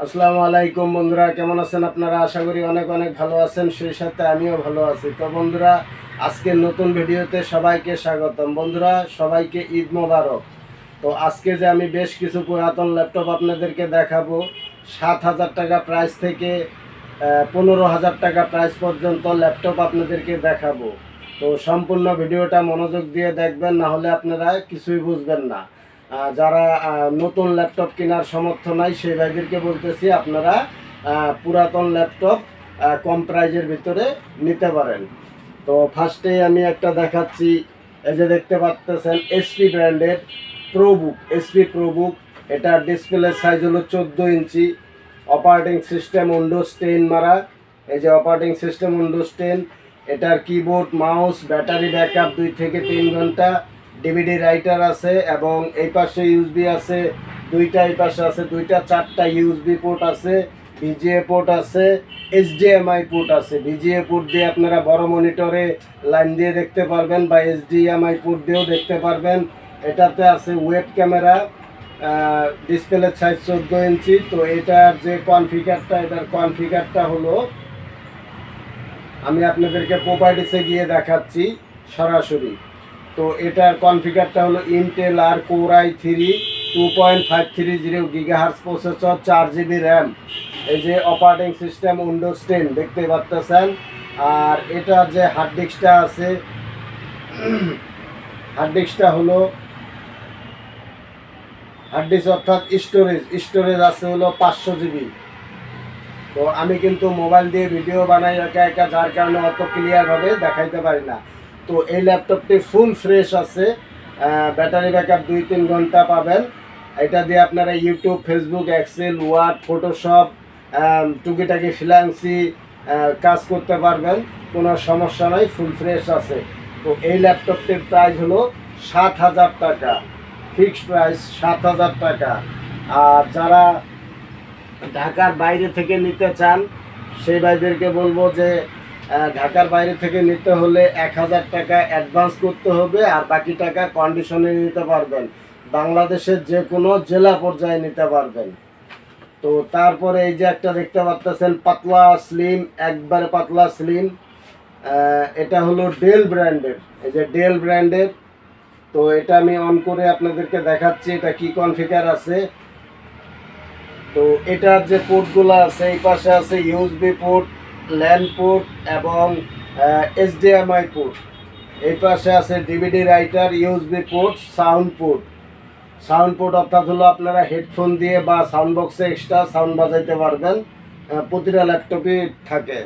আসসালামু আলাইকুম বন্ধুরা, কেমন আছেন আপনারা? আশা করি অনেক অনেক ভালো আছেন, সেই সাথে আমিও ভালো আছি। তো বন্ধুরা, আজকে নতুন ভিডিওতে সবাইকে স্বাগতম। বন্ধুরা, সবাইকে ঈদ মোবারক। তো আজকে যে আমি বেশ কিছু পুরাতন ল্যাপটপ আপনাদেরকে দেখাবো, সাত হাজার টাকা প্রাইস থেকে পনেরো হাজার টাকা প্রাইস পর্যন্ত ল্যাপটপ আপনাদেরকে দেখাবো। তো সম্পূর্ণ ভিডিওটা মনোযোগ দিয়ে দেখবেন, না হলে আপনারা কিছুই বুঝবেন না। যারা নতুন ল্যাপটপ কেনার সমর্থ নাই, সেই ভাইদেরকে বলতেছি, আপনারা পুরাতন ল্যাপটপ কম প্রাইজের ভিতরে নিতে পারেন। তো ফার্স্টে আমি একটা দেখাচ্ছি, এই যে দেখতে পাচ্তেছেন এসপি ব্র্যান্ডের প্রোবুক এসপি প্রোবুক এটার ডিসপ্লে সাইজ হলো চোদ্দ inch operating system Windows ten মারা, এই যে অপারেটিং সিস্টেম উইন্ডোজ টেন এটার কিবোর্ড মাউস ব্যাটারি ব্যাকআপ দুই থেকে তিন ঘণ্টা ডিভিডি রাইটার আছে এবং এই পাশে ইউএসবি আছে, দুইটা এই পাশে আছে, দুইটা চারটা ইউএসবি পোর্ট আছে ভিজিএ পোর্ট আছে এইচডিএমআই পোর্ট আছে। ভিজিএ পোর্ট দিয়ে আপনারা বড় মনিটরে লাইন দিয়ে দেখতে পারবেন বা এইচডিএমআই পোর্ট দিয়েও দেখতে পারবেন। এটাতে আছে ওয়েব ক্যামেরা ডিসপ্লে সাইজ চোদ্দ ইঞ্চি। তো এটার যে কনফিগারটা এটার কনফিগারটা হলো, আমি আপনাদেরকে প্রপার্টিসে গিয়ে দেখাচ্ছি সরাসরি। তো এটার কনফিগারটা হলো Intel R core i three two point five three zero gigahertz processor চার জিবি র্যাম এই যে অপারেটিং সিস্টেম উইন্ডোজ টেন দেখতে পাচ্তেছেন? আর এটার যে হার্ড ডিস্কটা আছে হার্ড ডিস্কটা হলো হার্ড ডিস্ক অর্থাৎ স্টোরেজ স্টোরেজ আছে হলো পাঁচশো জিবি তো আমি কিন্তু মোবাইল দিয়ে ভিডিও বানাই একা একা, যার কারণে অত ক্লিয়ারভাবে দেখাইতে পারি না। তো এই ল্যাপটপটি ফুল ফ্রেশ আছে ব্যাটারি ব্যাকআপ দুই তিন ঘণ্টা পাবেন। এটা দিয়ে আপনারা YouTube, Facebook, Excel, Word, Photoshop টুকিটাকি ফ্রিল্যান্সি কাজ করতে পারবেন, কোনো সমস্যা নাই, ফুল ফ্রেশ আছে। তো এই ল্যাপটপটির প্রাইস হলো সাত হাজার টাকা, ফিক্সড প্রাইস সাত হাজার টাকা। আর যারা ঢাকার বাইরে থেকে নিতে চান, সেই ভাইদেরকে বলব যে ঢাকার বাইরে থেকে নিতে হলে এক হাজার টাকা অ্যাডভান্স করতে হবে আর বাকি টাকা কন্ডিশনে নিতে পারবেন। বাংলাদেশের যে কোনো জেলা পর্যায়ে নিতে পারবেন। তো তারপরে এই যে একটা দেখতে পাচ্ছেন পাতলা স্লিম একবারে পাতলা স্লিম এটা হলো ডেল ব্র্যান্ডের এই যে ডেল ব্র্যান্ডের তো এটা আমি অন করে আপনাদেরকে দেখাচ্ছি, এটা কি কনফিগার আছে। তো এটার যে পোর্টগুলো আছে, এই পাশে আছে ইউএসবি পোর্ট ল্যান্ড পোর্ট এবং এইচডিএমআই পোর্ট। এই পাশে আছে DVD writer, USB port, sound port. Sound port অর্থাৎ হলো আপনারা হেডফোন দিয়ে বা সাউন্ড বক্সে এক্সট্রা সাউন্ড বাজাইতে পারবেন প্রতিটা ল্যাপটপই থাকে।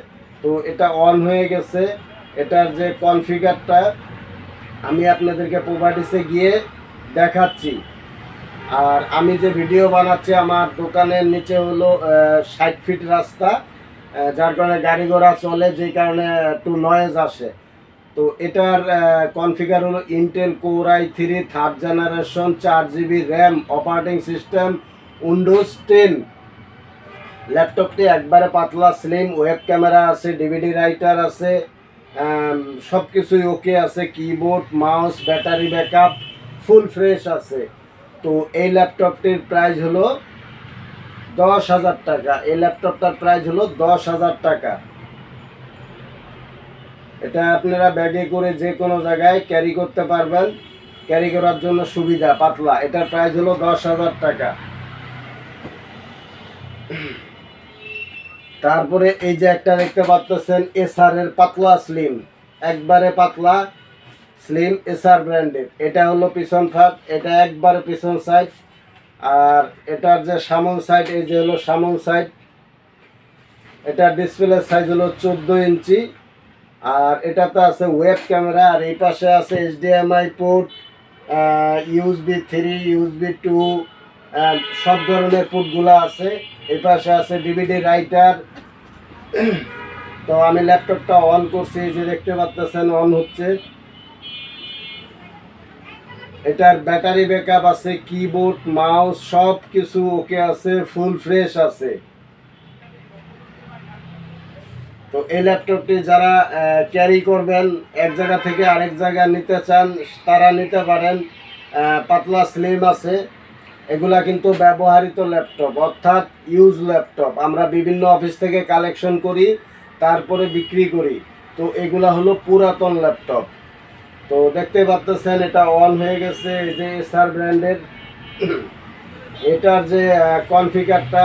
তো এটা অন হয়ে গেছে। এটার যে কনফিগারটা, আমি আপনাদেরকে প্রপার্টিসে গিয়ে দেখাচ্ছি। আর আমি যে ভিডিও বানাচ্ছি, আমার দোকানের নিচে হলো ষাট ফিট রাস্তা। যার কারণে গাড়ি ঘোড়া চলে যেই কারণে একটু নয়েজ আসে। তো এটার কনফিগার হলো Intel core i three third generation চার GB RAM operating system Windows ten ল্যাপটপটি একবারে পাতলা স্লিম ওয়েব ক্যামেরা আছে ডিভিডি রাইটার আছে সব কিছুই ওকে আছে keyboard mouse battery backup full fresh আছে। তো এই ল্যাপটপটির প্রাইস হলো দশ হাজার টাকা। এই ল্যাপটপটার প্রাইস হলো দশ হাজার টাকা। এটা আপনারা ব্যাগে করে যে কোনো জায়গায় ক্যারি করতে পারবেন। ক্যারি করার জন্য সুবিধা, পাতলা। এটার প্রাইস হলো দশ হাজার টাকা। তারপরে এই যে একটা দেখতে পাচ্ছেন এসআর এর পাতলা স্লিম একবারে পাতলা স্লিম এসআর ব্র্যান্ডের এটা হলো পিছন ফাঁক এটা একবারে পিছন সাইড আর এটার যে সামন সাইড এই যে হলো সামন সাইড এটার ডিসপ্লে সাইজ হলো চোদ্দ ইঞ্চি। আর এটাতে আছে ওয়েব ক্যামেরা আর এই পাশে আছে HDMI port USB three USB two সব ধরনের পোর্টগুলো আছে। এই পাশে আছে ডিভিডি রাইটার তো আমি ল্যাপটপটা অন করছি, এই যে দেখতে পাচ্ছেন অন হচ্ছে। এটার ব্যাটারি ব্যাকআপ আছে কিবোর্ড মাউস সব কিছু ওকে আছে ফুল ফ্রেশ আছে। তো এই ল্যাপটপটি যারা ক্যারি করবেন, এক জায়গা থেকে আরেক জায়গায় নিতে চান, তারা নিতে পারেন। পাতলা স্লিম আছে। এগুলা কিন্তু ব্যবহারিত ল্যাপটপ অর্থাৎ ইউজ ল্যাপটপ আমরা বিভিন্ন অফিস থেকে কালেকশন করি, তারপরে বিক্রি করি। তো এগুলা হলো পুরাতন ল্যাপটপ তো দেখতে পাচ্ছেন এটা অন হয়ে গেছে এই যে এসআর ব্র্যান্ডের এটার যে কনফিগারটা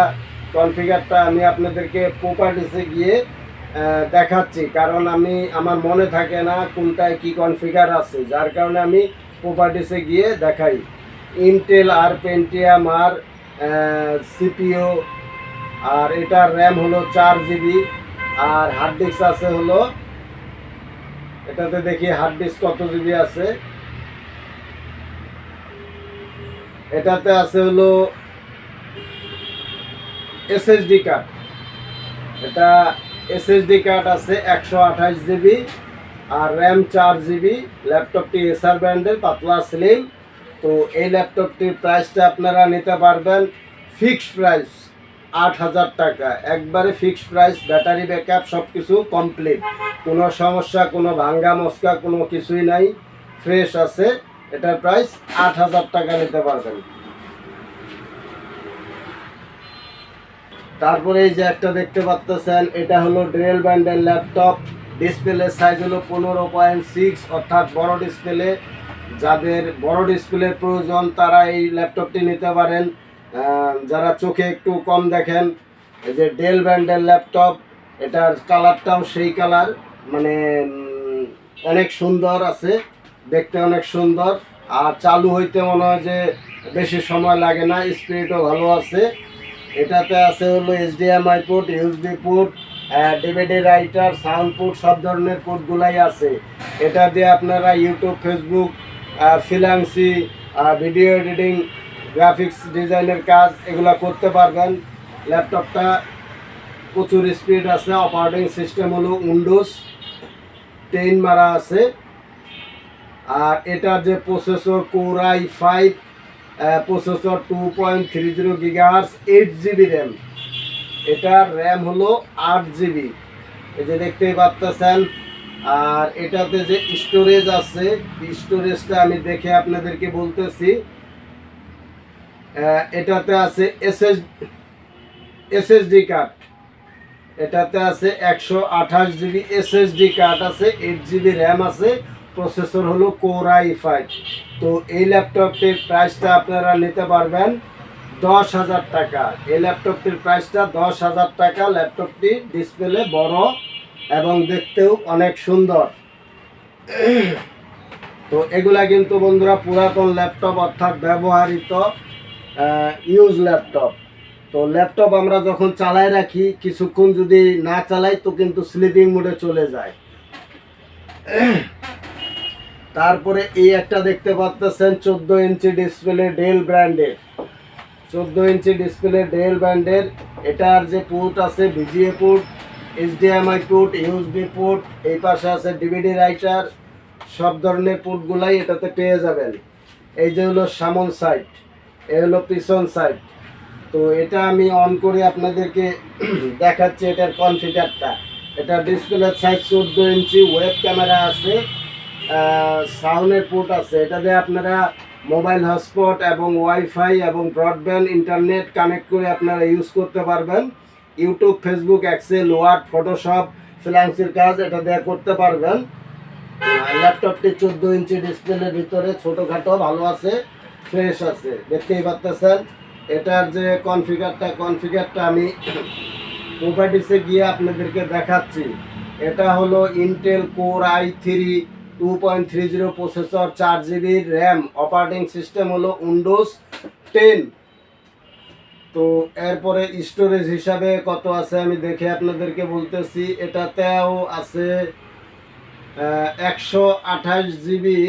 কনফিগারটা আমি আপনাদেরকে প্রপার্টিসে গিয়ে দেখাচ্ছি। কারণ আমি, আমার মনে থাকে না কোনটায় কি কনফিগার আছে। যার কারণে আমি প্রপার্টিসে গিয়ে দেখাই। ইন্টেল আর পেন্টিয়াম আর সিপিও আর এটার র্যাম হলো চার জিবি আর হার্ড ডিস্ক আছে হলো এটাতে দেখি হার্ড ডিস্ক কত জিবি আছে। এটাতে আছে হলো এসএসডি কার্ড এটা এসএসডি কার্ড আছে একশো আঠাশ জিবি আর র্যাম চার জিবি ল্যাপটপটি এসআর ব্র্যান্ডের পাতলা স্লিম তো এই ল্যাপটপটির প্রাইসটা আপনারা নিতে পারবেন ফিক্সড প্রাইস আট হাজার টাকা। একবারে ফিক্সড প্রাইস ব্যাটারি ব্যাকআপ সব কিছু কমপ্লিট কোনো সমস্যা, কোনো ভাঙ্গা মস্কা, কোনো কিছুই নাই। ফ্রেশ আছে। এটার প্রাইস আট হাজার টাকা নিতে পারবেন। তারপরে এই যে একটা দেখতে পাচ্ছেন এটা হলো ড্রেল ব্যান্ডের ল্যাপটপ ডিসপ্লে সাইজ হলো পনেরো পয়েন্ট সিক্স অর্থাৎ বড় ডিসপ্লে যাদের বড় ডিসপ্লের প্রয়োজন, তারা এই ল্যাপটপটি নিতে পারেন। যারা চোখে একটু কম দেখেন, এই যে ডেল ব্র্যান্ডের ল্যাপটপ, এটার কালারটাও সেই কালার মানে অনেক সুন্দর আছে, দেখতে অনেক সুন্দর, আর চালু হইতে মনে হয় যে বেশি সময় লাগে না, স্পিডও ভালো আছে। এটাতে আছে হলো HDMI port USB port DVD writer sound port সব ধরনের পোর্টগুলাই আছে। এটা দিয়ে আপনারা YouTube Facebook freelancing video editing graphics ডিজাইনের কাজ এগুলো করতে পারবেন। ল্যাপটপটা প্রচুর স্পিড আছে অপারেটিং সিস্টেম হলো উইন্ডোজ টেন মারা আছে। আর এটার যে processor core i five processor two point three zero gigahertz eight GB RAM এটার র্যাম হলো আট জিবি এই যে দেখতেই পাচ্তেছেন। আর এটাতে যে স্টোরেজ আছে স্টোরেজটা আমি দেখে আপনাদেরকে বলতেছি। এটাতে আছে এসএস এসএসডি কার্ড। এটাতে আছে একশো আঠাশ জিবি এসএসডি কার্ড আছে এইট জিবি র্যাম আছে প্রসেসর হলো কোরাই ফাইভ তো এই ল্যাপটপটির প্রাইসটা আপনারা নিতে পারবেন দশ হাজার টাকা। এই ল্যাপটপটির প্রাইসটা দশ হাজার টাকা। ল্যাপটপটি ডিসপ্লে বড় এবং দেখতেও অনেক সুন্দর। তো এগুলা কিন্তু বন্ধুরা পুরাতন ল্যাপটপ অর্থাৎ ব্যবহৃত ইউজ ল্যাপটপ তো ল্যাপটপ আমরা যখন চালায় রাখি, কিছুক্ষণ যদি না চালাই, তো কিন্তু স্লিপিং মোডে চলে যায়। তারপরে এই একটা দেখতে পাচ্ছেন, চোদ্দ ইঞ্চি ডিসপ্লে ডেল ব্র্যান্ডের চোদ্দ ইঞ্চি ডিসপ্লে ডেল ব্র্যান্ডের এটার যে পোর্ট আছে VGA port HDMI port USB port এই পাশে আছে ডিভিডি রাইটার সব ধরনের পোর্টগুলাই এটাতে পেয়ে যাবেন। এই যে হলো সামন সাইড এ হলো পিছন সাইড তো এটা আমি অন করে আপনাদেরকে দেখাচ্ছি এটার কনফিগারটা এটা ডিসপ্লে সাইজ চোদ্দ ইঞ্চি ওয়েব ক্যামেরা আছে সাউন্ডের পোর্ট আছে। এটা দিয়ে আপনারা মোবাইল হটস্পট এবং ওয়াইফাই এবং ব্রডব্যান্ড ইন্টারনেট কানেক্ট করে আপনারা ইউজ করতে পারবেন। YouTube Facebook Excel Word Photoshop ফ্রিল্যান্সের কাজ এটা দিয়ে করতে পারবেন। ল্যাপটপটি চোদ্দ ইঞ্চি ডিসপ্লের ভিতরে ছোটোখাটো ভালো আছে। ফ্রেশ আছে। দেখতেই পাচ্তেছেন এটার যে কনফিগারটা কনফিগারটা আমি প্রপার্টিসে গিয়ে আপনাদেরকে দেখাচ্ছি। এটা হলো Intel core i three two point three zero processor চার জিবি র্যাম। অপারেটিং সিস্টেম হলো উইন্ডোজ টেন তো এরপরে স্টোরেজ হিসাবে কত আছে আমি দেখে আপনাদেরকে বলতেছি। এটাতেও আছে একশো আঠাশ জিবি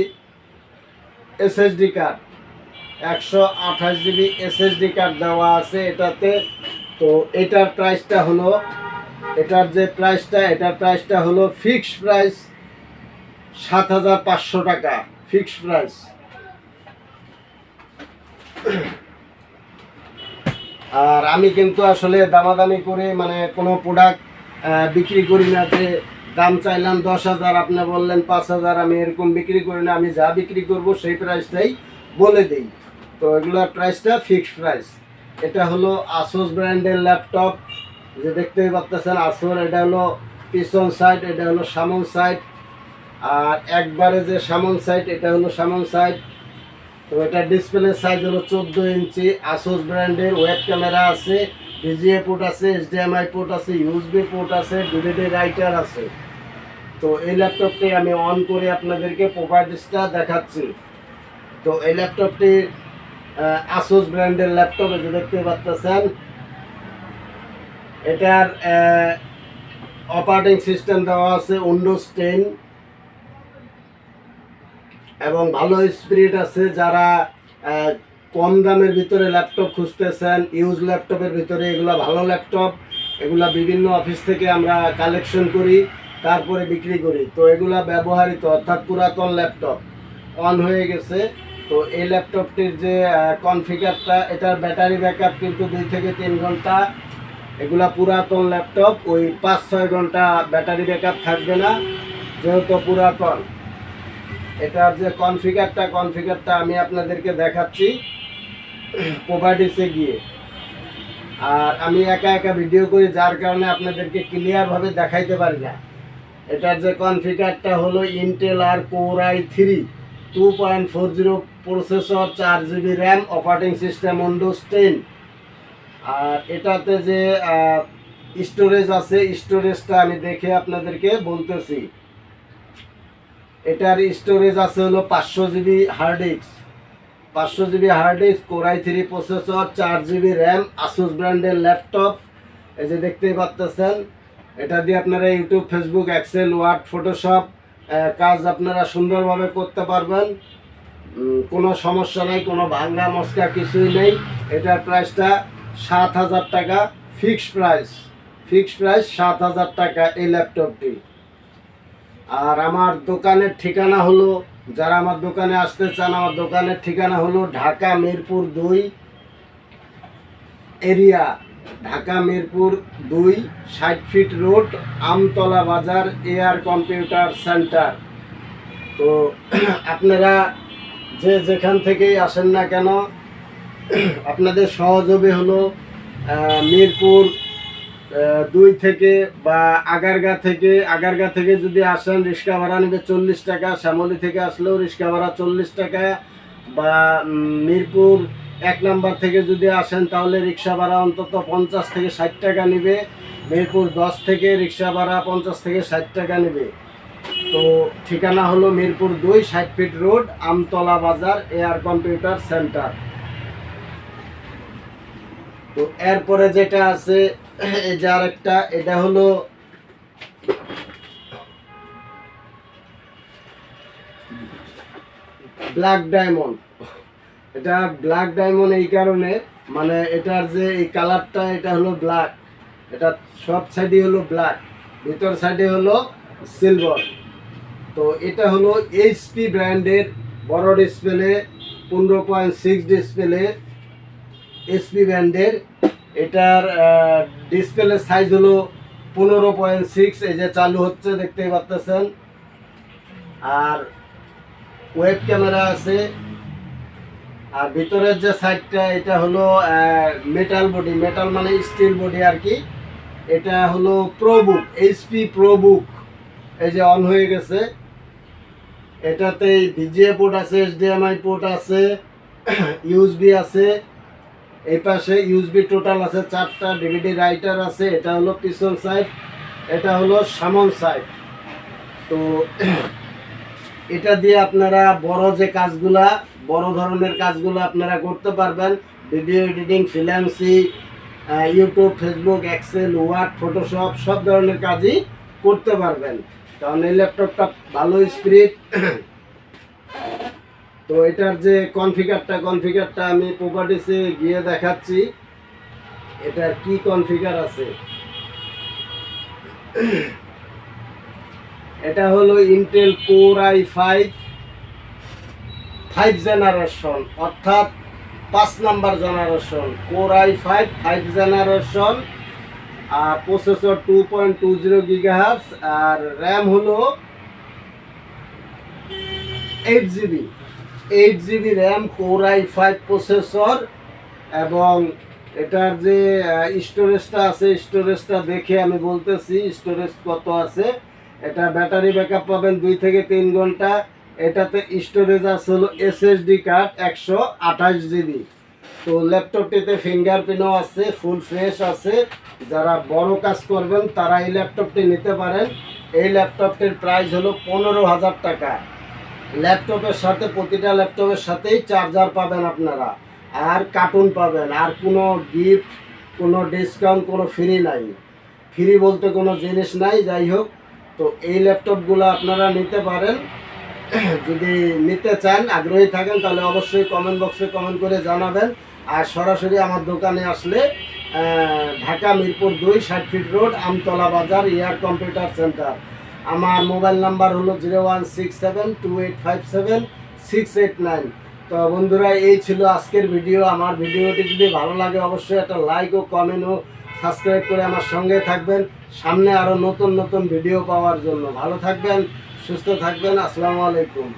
এসএসডি কার্ড একশো আঠাশ জিবি এসএসডি কার্ড দেওয়া আছে এটাতে। তো এটার প্রাইসটা হলো, এটার যে প্রাইসটা এটার প্রাইসটা হলো ফিক্সড প্রাইস সাত হাজার পাঁচশো টাকা ফিক্সড প্রাইস আর আমি কিন্তু আসলে দামাদামি করে মানে কোনো প্রোডাক্ট বিক্রি করি না যে দাম চাইলাম দশ হাজার, আপনি বললেন পাঁচ হাজার, আমি এরকম বিক্রি করি না, আমি যা বিক্রি করব সেই প্রাইসটাই বলে দিই। তো এগুলোর প্রাইসটা ফিক্সড প্রাইস এটা হলো আসোস ব্র্যান্ডের ল্যাপটপ যে দেখতেই পাচ্ছেন আসোর এটা হলো পিছন সাইড এটা হলো সামন সাইড আর একবারে যে সামন সাইড এটা হলো সামন সাইড তো এটা ডিসপ্লে সাইজ হলো চোদ্দ ইঞ্চি। আসোস ব্র্যান্ডের ওয়েব ক্যামেরা আছে ডিজিএ পোর্ট আছে এইচডিএমআই পোর্ট আছে ইউএসবি পোর্ট আছে ডিভিডি রাইটার আছে। তো এই ল্যাপটপটি আমি অন করে আপনাদেরকে প্রোপার্টিসটা দেখাচ্ছি। তো এই ল্যাপটপটি আসোস ব্র্যান্ডের ল্যাপটপ যে দেখতে পাচ্ছেন এটার অপারেটিং সিস্টেম দেওয়া আছে উইন্ডোজ টেন এবং ভালো স্পিরিট আছে যারা কম দামের ভিতরে ল্যাপটপ খুঁজতেছেন ইউজ ল্যাপটপের ভিতরে, এগুলো ভালো ল্যাপটপ এগুলা বিভিন্ন অফিস থেকে আমরা কালেকশন করি, তারপরে বিক্রি করি। তো এগুলা ব্যবহৃত, অর্থাৎ পুরাতন ল্যাপটপ অন হয়ে গেছে। তো এই ল্যাপটপটির যে কনফিগারটা এটার ব্যাটারি ব্যাকআপ কিন্তু দুই থেকে তিন ঘণ্টা। এগুলা পুরাতন ল্যাপটপ, ওই পাঁচ ছয় ঘণ্টা ব্যাটারি ব্যাকআপ থাকবে না, যেহেতু পুরাতন। এটার যে কনফিগারটা কনফিগারটা আমি আপনাদেরকে দেখাচ্ছি প্রপার্টিসে গিয়ে। আর আমি একা একা ভিডিও করি, যার কারণে আপনাদেরকে ক্লিয়ারভাবে দেখাইতে পারি না। এটার যে কনফিগারটা হলো Intel R core i three two point four zero processor চার GB RAM operating system Windows ten আর এটাতে যে স্টোরেজ আছে স্টোরেজটা আমি দেখে আপনাদেরকে বলতেছি। এটার স্টোরেজ আছে হলো পাঁচশো জিবি হার্ড ডিস্ক পাঁচশো GB hard disk core i three processor চার জিবি র্যাম আসুস ব্র্যান্ডের ল্যাপটপ এই যে দেখতেই পাচ্তেছেন, এটা দিয়ে আপনারা YouTube Facebook Excel Word Photoshop কাজ আপনারা সুন্দরভাবে করতে পারবেন। কোনো সমস্যা নেই, কোনো ভাঙ্গা মস্কা কিছুই নেই। এটার প্রাইসটা সাত হাজার টাকা, ফিক্সড প্রাইস। ফিক্সড প্রাইস সাত হাজার টাকা এই ল্যাপটপটি। আর আমার দোকানের ঠিকানা হলো, যারা আমার দোকানে আসতে চান, আমার দোকানের ঠিকানা হলো ঢাকা মিরপুর দুই, এরিয়া ঢাকা মিরপুর দুই ষাট fit road, Amtala Bazar air computer centre. তো আপনারা যে যেখান থেকেই আসেন না কেন, আপনাদের সহযোগী হলো মিরপুর দুই থেকে বা আগারগা থেকে। আগারগা থেকে যদি আসেন, রিক্সা ভাড়া নেবে চল্লিশ টাকা। শ্যামলী থেকে আসলেও রিক্সা ভাড়া চল্লিশ টাকা। বা মিরপুর এক নাম্বার থেকে যদি আসেন, তাহলে রিক্সা ভাড়া অন্তত পঞ্চাশ থেকে ষাট টাকা নেবে। মিরপুর দশ থেকে রিক্সা ভাড়া পঞ্চাশ থেকে ষাট টাকা নেবে। তো ঠিকানা হলো মিরপুর দুই ষাট fit road, Amtala Bazar, air computer centre. তো এরপরে যেটা আছে যে আরেকটা, এটা হলো ব্ল্যাক ডায়মন্ড। এটা ব্ল্যাক ডায়মন্ড এই কারণে মানে এটার যে এই কালারটা এটা হলো ব্ল্যাক এটা সব সাইডে হলো ব্ল্যাক ভিতর সাইডে হলো সিলভার তো এটা হলো এইচপি ব্র্যান্ডের বড় ডিসপ্লে পনেরো পয়েন্ট সিক্স ডিসপ্লে এসপি ব্র্যান্ডের এটার ডিসপ্লে সাইজ হলো পনেরো পয়েন্ট সিক্স এই যে চালু হচ্ছে, দেখতেই পাচ্তেছেন আর ওয়েব ক্যামেরা আছে আর ভিতরের যে সাইডটা, এটা হলো মেটাল বডি মেটাল মানে স্টিল বডি আর কি। এটা হলো প্রোবুক এইচপি প্রোবুক এই যে অন হয়ে গেছে। এটাতে ভিজিএ পোর্ট আছে এইচডিএমআই পোর্ট আছে ইউএসবি আছে। এই পাশে ইউএসবি টোটাল আছে, চারটা ডিভিডি রাইটার আছে। এটা হলো পিছন সাইড এটা হলো সামন সাইড তো এটা দিয়ে আপনারা বড় যে কাজগুলা, বড় ধরনের কাজগুলো আপনারা করতে পারবেন। Video editing, freelancing YouTube Facebook Excel Word Photoshop সব ধরনের কাজই করতে পারবেন। কারণ এই ল্যাপটপটা ভালো স্পিরিট তো এটার যে কনফিগারটা কনফিগারটা আমি প্রপার্টিসে গিয়ে দেখাচ্ছি। এটার কি কনফিগার আছে? এটা হলো Intel core i five five generation অর্থাৎ পাঁচ number generation core i five five generation R processor two point two zero gigahertz R RAM হলো eight GB eight GB RAM core i five processor এবং এটার যে স্টোরেজটা আছে স্টোরেজটা দেখে আমি বলতেছি স্টোরেজ কত আছে? এটা ব্যাটারি ব্যাকআপ পাবেন দুই থেকে তিন ঘণ্টা। এটাতে স্টোরেজ আছে হলো এসএসডি কার্ড একশো আঠাশ জিবি তো ল্যাপটপটিতে ফিঙ্গারপ্রিন্টও আছে ফুল ফ্রেশ আছে। যারা বড় কাজ করবেন, তারা এই ল্যাপটপটি নিতে পারেন। এই ল্যাপটপটির প্রাইস হলো পনেরো হাজার টাকা। ল্যাপটপের সাথে, প্রতিটা ল্যাপটপের সাথেই চার্জার পাবেন আপনারা। আর কার্টুন পাবেন, আর কোনো গিফট কোনো ডিসকাউন্ট কোনো ফ্রি নাই। ফ্রি বলতে কোনো জিনিস নাই, যাই হোক। তো এই ল্যাপটপগুলো আপনারা নিতে পারেন। যদি নিতে চান, আগ্রহী থাকেন, তাহলে অবশ্যই কমেন্ট বক্সে কমেন্ট করে জানাবেন। আর সরাসরি আমার দোকানে আসলে ঢাকা মিরপুর দুই, ষাট feet road Amtala Bazar, year computer centre আমার মোবাইল নাম্বার হলো zero one six seven, two eight five seven, six eight nine. তো বন্ধুরা, এই ছিল আজকের ভিডিও। আমার ভিডিওটি যদি ভালো লাগে, অবশ্যই একটা লাইক ও কমেন্ট ও সাবস্ক্রাইব করে আমার সঙ্গে থাকবেন। সামনে আরও নতুন নতুন ভিডিও পাওয়ার জন্য। ভালো থাকবেন, সুস্থ থাকবেন। আসসালামু আলাইকুম।